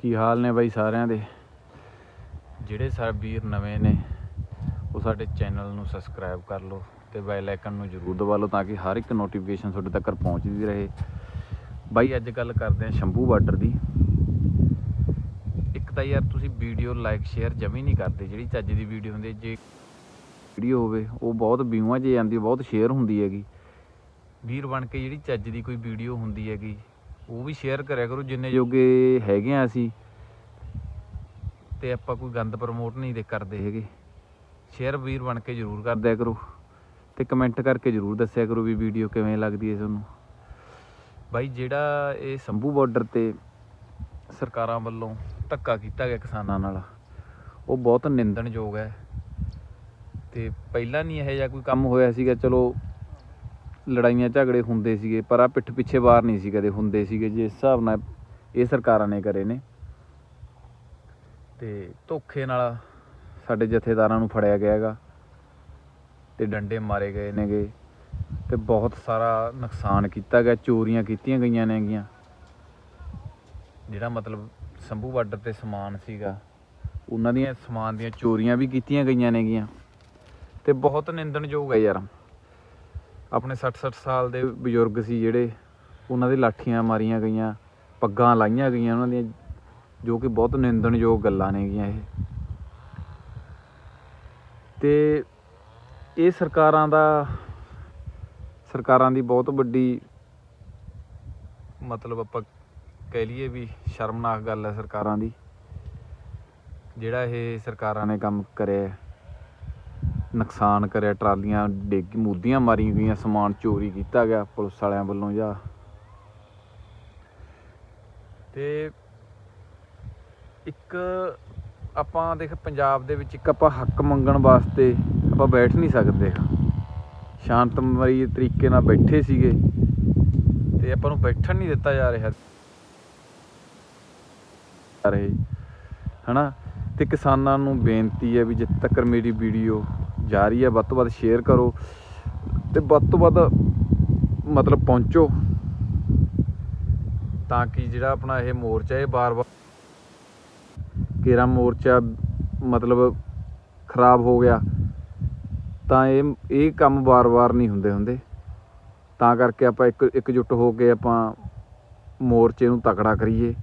ਕੀ ਹਾਲ ਨੇ ਬਾਈ ਸਾਰਿਆਂ ਦੇ? ਜਿਹੜੇ ਸਾਡੇ ਵੀਰ ਨਵੇਂ ਨੇ, ਉਹ ਸਾਡੇ ਚੈਨਲ ਨੂੰ ਸਬਸਕ੍ਰਾਈਬ ਕਰ ਲਓ ਤੇ ਬੈਲ ਆਈਕਨ ਨੂੰ ਜ਼ਰੂਰ ਦਬਾ ਲਓ ਤਾਂ ਕਿ ਹਰ ਇੱਕ ਨੋਟੀਫਿਕੇਸ਼ਨ ਤੁਹਾਡੇ ਤੱਕ ਪਹੁੰਚਦੀ ਰਹੇ। ਬਾਈ, ਅੱਜ ਗੱਲ ਕਰਦੇ ਹਾਂ ਸ਼ੰਭੂ ਬਾਰਡਰ ਦੀ। ਇੱਕ ਤਾਂ ਯਾਰ ਤੁਸੀਂ ਵੀਡੀਓ ਲਾਈਕ ਸ਼ੇਅਰ ਜਮੀ ਨਹੀਂ ਕਰਦੇ, ਜਿਹੜੀ ਚੱਜ ਦੀ ਵੀਡੀਓ ਹੁੰਦੀ ਜੇ ਵੀਡੀਓ ਹੋਵੇ, ਉਹ ਬਹੁਤ ਵਿਊਆਂ 'ਚ ਜਾਂਦੀ ਬਹੁਤ ਸ਼ੇਅਰ ਹੁੰਦੀ ਹੈਗੀ। ਵੀਰ ਬਣ ਕੇ ਜਿਹੜੀ ਚੱਜ ਦੀ ਕੋਈ ਵੀਡੀਓ ਹੁੰਦੀ ਹੈਗੀ ਉਹ ਵੀ ਸ਼ੇਅਰ ਕਰਿਆ ਕਰੋ, ਜਿੰਨੇ ਜੋਗੇ ਹੈਗੇ ਆ ਅਸੀਂ। ਤੇ ਆਪਾਂ ਕੋਈ ਗੰਦ ਪ੍ਰਮੋਟ ਨਹੀਂ ਦੇ ਕਰਦੇ ਹੈਗੇ। ਸ਼ੇਅਰ ਵੀਰ ਬਣ ਕੇ ਜਰੂਰ ਕਰ ਦਿਆ ਕਰੋ। ਤੇ ਕਮੈਂਟ ਕਰਕੇ ਜਰੂਰ ਦੱਸਿਆ ਕਰੋ ਵੀ ਵੀਡੀਓ ਕਿਵੇਂ ਲੱਗਦੀ ਹੈ ਤੁਹਾਨੂੰ। ਬਾਈ, ਜਿਹੜਾ ਇਹ ਸੰਭੂ ਬਾਰਡਰ ਤੇ ਸਰਕਾਰਾਂ ਵੱਲੋਂ ਧੱਕਾ ਕੀਤਾ ਗਿਆ ਕਿਸਾਨਾਂ ਨਾਲ, ਉਹ ਬਹੁਤ ਨਿੰਦਣਯੋਗ ਹੈ। ਤੇ ਪਹਿਲਾਂ ਨਹੀਂ ਇਹੋ ਜਿਹਾ ਕੋਈ ਕੰਮ ਹੋਇਆ ਸੀਗਾ, ਚਲੋ ਲੜਾਈਆਂ ਝਗੜੇ ਹੁੰਦੇ ਸੀਗੇ, ਪਰ ਆ ਪਿੱਠ ਪਿੱਛੇ ਵਾਰ ਨਹੀਂ ਸੀ ਕਦੇ ਹੁੰਦੇ ਸੀਗੇ, ਜਿਸ ਹਿਸਾਬ ਨਾਲ ਇਹ ਸਰਕਾਰਾਂ ਨੇ ਕਰੇ ਨੇ। ਤੇ ਧੋਖੇ ਨਾਲ ਸਾਡੇ ਜਥੇਦਾਰਾਂ ਨੂੰ ਫੜਿਆ ਗਿਆ ਹੈਗਾ, ਤੇ ਡੰਡੇ ਮਾਰੇ ਗਏ ਨੇਗੇ, ਤੇ ਬਹੁਤ ਸਾਰਾ ਨੁਕਸਾਨ ਕੀਤਾ ਗਿਆ, ਚੋਰੀਆਂ ਕੀਤੀਆਂ ਗਈਆਂ ਨੇਗੀਆਂ। ਜਿਹੜਾ ਮਤਲਬ ਸੰਭੂ ਬਾਰਡਰ ਤੇ ਸਮਾਨ ਸੀਗਾ, ਉਹਨਾਂ ਦੀਆਂ ਸਮਾਨ ਦੀਆਂ ਚੋਰੀਆਂ ਵੀ ਕੀਤੀਆਂ ਗਈਆਂ ਨੇਗੀਆਂ। ਤੇ ਬਹੁਤ ਨਿੰਦਣਯੋਗ ਹੈ ਯਾਰ। ਆਪਣੇ 60 60 ਸਾਲ ਦੇ ਬਜ਼ੁਰਗ ਸੀ ਜਿਹੜੇ, ਉਹਨਾਂ ਦੇ ਲਾਠੀਆਂ ਮਾਰੀਆਂ ਗਈਆਂ, ਪੱਗਾਂ ਲਾਈਆਂ ਗਈਆਂ ਉਹਨਾਂ ਦੀਆਂ, ਜੋ ਕਿ ਬਹੁਤ ਨਿੰਦਣਯੋਗ ਗੱਲਾਂ ਨੇਗੀਆਂ ਇਹ। ਤੇ ਇਹ ਸਰਕਾਰਾਂ ਦਾ, ਸਰਕਾਰਾਂ ਦੀ ਬਹੁਤ ਵੱਡੀ ਮਤਲਬ ਆਪਾਂ ਕਹਿ ਲਈਏ ਵੀ ਸ਼ਰਮਨਾਕ ਗੱਲ ਹੈ ਸਰਕਾਰਾਂ ਦੀ, ਜਿਹੜਾ ਇਹ ਸਰਕਾਰਾਂ ਨੇ ਕੰਮ ਕਰਿਆ ਨੁਕਸਾਨ ਕਰਿਆ, ਟਰਾਲੀਆਂ ਡਿੱਗ ਮੂਦੀਆਂ ਮਾਰੀਆਂ ਗਈਆਂ ਸਮਾਨ ਚੋਰੀ ਕੀਤਾ ਗਿਆ ਪੁਲਿਸ ਵਾਲਿਆਂ ਵੱਲੋਂ ਜਾਂ ਤੇ ਇੱਕ ਆਪਾਂ ਦੇਖ ਪੰਜਾਬ ਦੇ ਵਿੱਚ ਇੱਕ ਆਪਾਂ ਹੱਕ ਮੰਗਣ ਵਾਸਤੇ ਆਪਾਂ ਬੈਠ ਨਹੀਂ ਸਕਦੇ ਸ਼ਾਂਤਮਈ ਤਰੀਕੇ ਨਾਲ ਬੈਠੇ ਸੀਗੇ ਤੇ ਆਪਾਂ ਨੂੰ ਬੈਠਣ ਨਹੀਂ ਦਿੱਤਾ ਜਾ ਰਿਹਾ। ਜਾ ਰਹੇ, ਹਨਾ? ਤੇ ਕਿਸਾਨਾਂ ਨੂੰ ਬੇਨਤੀ ਹੈ ਵੀ ਜਿੱਥੇ ਤੱਕ ਮੇਰੀ ਵੀਡੀਓ ਜਾ ਰਹੀ ਹੈ, ਵੱਧ ਤੋਂ ਵੱਧ ਸ਼ੇਅਰ ਕਰੋ ਤੇ ਵੱਧ ਤੋਂ ਵੱਧ ਮਤਲਬ ਪਹੁੰਚੋ ਤਾਂ ਕਿ ਜਿਹੜਾ ਆਪਣਾ ਇਹ ਮੋਰਚਾ ਇਹ ਬਾਰ-ਬਾਰ ਕੇਰਾ ਮੋਰਚਾ ਮਤਲਬ ਖਰਾਬ ਹੋ ਗਿਆ, ਤਾਂ ਇਹ ਇਹ ਕੰਮ ਵਾਰ-ਵਾਰ ਨਹੀਂ ਹੁੰਦੇ ਹੁੰਦੇ। ਤਾਂ ਕਰਕੇ ਆਪਾਂ ਇੱਕ, ਇਕਜੁੱਟ ਹੋ ਕੇ ਆਪਾਂ ਮੋਰਚੇ ਨੂੰ ਤਕੜਾ ਕਰੀਏ,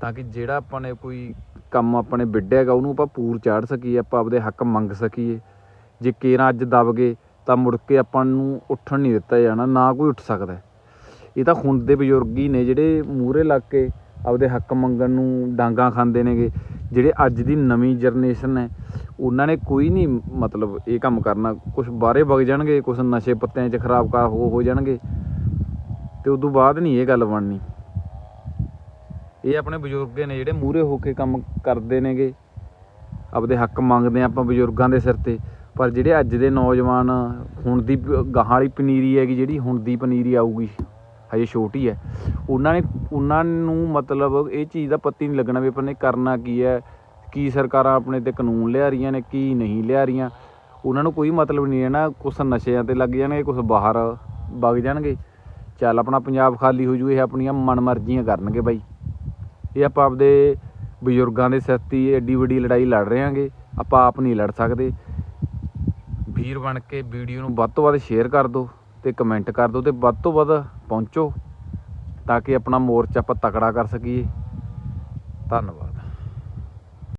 ਤਾਂ ਕਿ ਜਿਹੜਾ ਆਪਾਂ ਨੇ ਕੋਈ ਕੰਮ ਆਪਣੇ ਵਿੱਢਿਆਗਾ ਉਹਨੂੰ ਆਪਾਂ ਪੂਰ ਚਾੜ ਸਕੀਏ, ਆਪਾਂ ਆਪਦੇ ਹੱਕ ਮੰਗ ਸਕੀਏ। ਜੇ ਕੇਰਾਂ ਅੱਜ ਦਬ ਗਏ, ਤਾਂ ਮੁੜ ਕੇ ਆਪਾਂ ਨੂੰ ਉੱਠਣ ਨਹੀਂ ਦਿੱਤਾ ਜਾਣਾ, ਨਾ ਕੋਈ ਉੱਠ ਸਕਦਾ। ਇਹ ਤਾਂ ਹੁਣ ਦੇ ਬਜ਼ੁਰਗ ਹੀ ਨੇ ਜਿਹੜੇ ਮੂਹਰੇ ਲੱਗ ਕੇ ਆਪਦੇ ਹੱਕ ਮੰਗਣ ਨੂੰ ਡਾਂਗਾ ਖਾਂਦੇ ਨੇਗੇ। ਜਿਹੜੇ ਅੱਜ ਦੀ ਨਵੀਂ ਜਨਰੇਸ਼ਨ ਹੈ, ਉਹਨਾਂ ਨੇ ਕੋਈ ਨਹੀਂ ਮਤਲਬ ਇਹ ਕੰਮ ਕਰਨਾ। ਕੁਝ ਬਾਹਰੇ ਵਗ ਜਾਣਗੇ ਕੁਝ ਨਸ਼ੇ ਪੱਤਿਆਂ 'ਚ ਖਰਾਬ ਕਰ ਹੋ ਹੋ ਜਾਣਗੇ। ਤੇ ਤੋਂ ਬਾਅਦ ਨਹੀਂ ਇਹ ਗੱਲ ਬਣਨੀ। ਇਹ ਆਪਣੇ ਬਜ਼ੁਰਗ ਨੇ ਜਿਹੜੇ ਮੂਹਰੇ ਹੋ ਕੇ ਕੰਮ ਕਰਦੇ ਨੇਗੇ, ਆਪਦੇ ਹੱਕ ਮੰਗਦੇ ਆ ਆਪਾਂ ਬਜ਼ੁਰਗਾਂ ਦੇ ਸਿਰ ਤੇ। ਪਰ ਜਿਹੜੇ ਅੱਜ ਦੇ ਨੌਜਵਾਨ, ਹੁਣ ਦੀ ਪ- ਵਾਲੀ ਪਨੀਰੀ ਹੈਗੀ ਜਿਹੜੀ, ਹੁਣ ਦੀ ਪਨੀਰੀ ਆਊਗੀ, ਹਜੇ ਛੋਟੀ ਹੈ, ਉਹਨਾਂ ਨੇ, ਉਹਨਾਂ ਨੂੰ ਮਤਲਬ ਇਹ ਚੀਜ਼ ਦਾ ਪਤਾ ਹੀ ਨਹੀਂ ਲੱਗਣਾ ਵੀ ਆਪਾਂ ਨੇ ਕਰਨਾ ਕੀ ਹੈ, ਕੀ ਸਰਕਾਰਾਂ ਆਪਣੇ ਤੇ ਕਾਨੂੰਨ ਲਿਆ ਰਹੀਆਂ ਨੇ, ਕੀ ਨਹੀਂ ਲਿਆ ਰਹੀਆਂ। ਉਹਨਾਂ ਨੂੰ ਕੋਈ ਮਤਲਬ ਨਹੀਂ ਹੈ ਨਾ, ਕੁਛ ਨਸ਼ਿਆਂ ਤੇ ਲੱਗ ਜਾਣਗੇ, ਕੁਛ ਬਾਹਰ ਵਗ ਜਾਣਗੇ। ਚੱਲ ਆਪਣਾ ਪੰਜਾਬ ਖਾਲੀ ਹੋ ਜੂ, ਇਹ ਆਪਣੀਆਂ ਮਨਮਰਜ਼ੀਆਂ ਕਰਨਗੇ ਬਾਈ। ਇਹ ਆਪਾਂ ਆਪਦੇ ਬਜ਼ੁਰਗਾਂ ਦੇ ਸਿਰ ਤੇ ਐਡੀ ਵੱਡੀ ਲੜਾਈ ਲੜ ਰਹੇ ਹਾਂਗੇ, ਆਪਾਂ ਆਪ ਨਹੀਂ ਲੜ ਸਕਦੇ। ਵੀਰ ਬਣ ਕੇ ਵੀਡੀਓ ਨੂੰ ਵੱਧ ਤੋਂ ਵੱਧ ਸ਼ੇਅਰ ਕਰ ਦਿਓ ਤੇ ਕਮੈਂਟ ਕਰ ਦਿਓ ਤੇ ਵੱਧ ਤੋਂ ਵੱਧ ਪਹੁੰਚੋ ਤਾਂ ਕਿ ਆਪਣਾ ਮੋਰਚਾ ਆਪਾਂ ਤਕੜਾ ਕਰ ਸਕੀਏ। ਧੰਨਵਾਦ।